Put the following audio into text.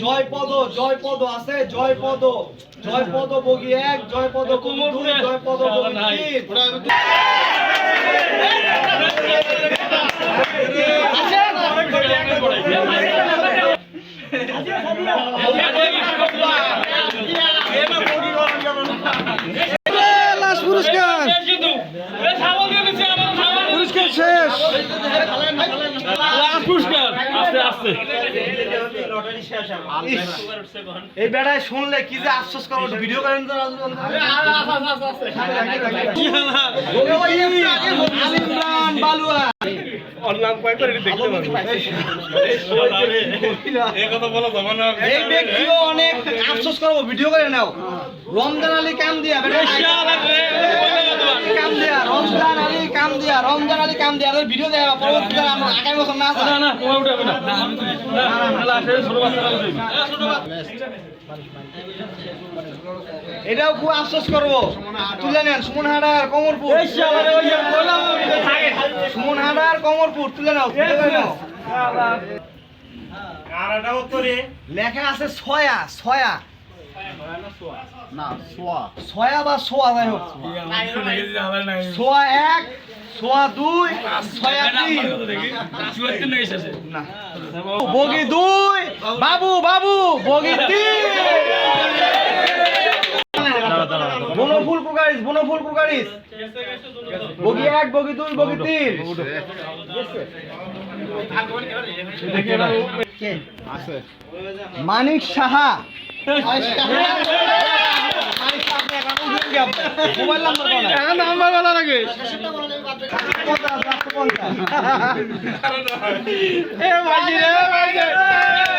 জয় পদ আছে জয়পদ জয়পদ জয় বগি এক জয়পদ কোমর জয়পদ বগি এই বেড়ায় শুনলে কি যে আশ্বাস করো ভিডিও করেন তো আলিমরান বালুয়া এই ব্যক্তিও অনেক আফসোস করব ভিডিও করে নাও রমজান আলী কাম দিয়া কাম দিয়া রমজান আলী কাম দিয়া রমজান আলী কাম দিয়া ভিডিও দেয়া পরবর্তীতে আগামী বছর না এটাও খুব আফসোস করব। তুলে নেন সুমন হাডার কমরপুর। সুমন হাডার কমরপুর তুলে নাও লেখা আছে ছয়া ছয়া। ছয়া বা সোয়া যাই হোক। সোয়া এক সোয়া দুই ছয়া তিন। না। বগি দুই। বাবু বাবু বগি তিন। বনফুল কুকারিস বনফুল কুকারিস। বগি এক বগি দুই বগি তিন। Manik Saha. Mobile number number বলা লাগে এ রে